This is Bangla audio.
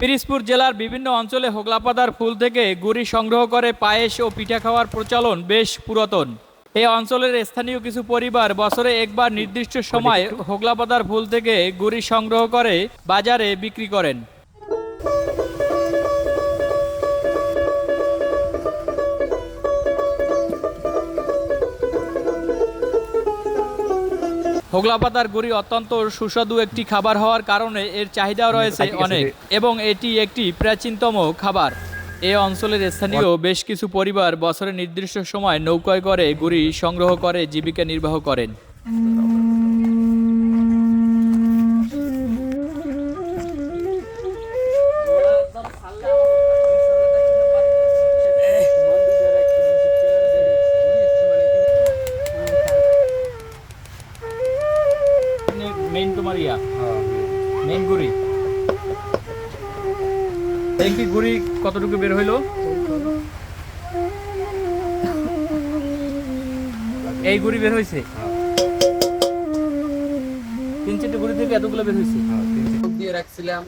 পিরিজপুর জেলার বিভিন্ন অঞ্চলে হোগলাপাতার ফুল থেকে গুড়ি সংগ্রহ করে পায়েস ও পিঠা খাওয়ার প্রচলন বেশ পুরাতন। এই অঞ্চলের স্থানীয় কিছু পরিবার বছরে একবার নির্দিষ্ট সময় হোগলাপাতার ফুল থেকে গুড়ি সংগ্রহ করে বাজারে বিক্রি করেন। হোগলাপাতার গুড়ি অত্যন্ত সুস্বাদু একটি খাবার হওয়ার কারণে এর চাহিদা রয়েছে অনেক এবং এটি একটি প্রাচীনতম খাবার। এ অঞ্চলের স্থানীয় বেশ কিছু পরিবার বছরের নির্দিষ্ট সময় নৌকায় করে গুড়ি সংগ্রহ করে জীবিকা নির্বাহ করেন। মেইন তোমার ইয়া। মেইন গুড়ি দেখি গুড়ি কতটুকু বের হইল? এই গুড়ি বের হয়েছে তিন চারটে গুড়ি থেকে এতগুলো বের হয়েছে দিয়ে রাখছিলাম।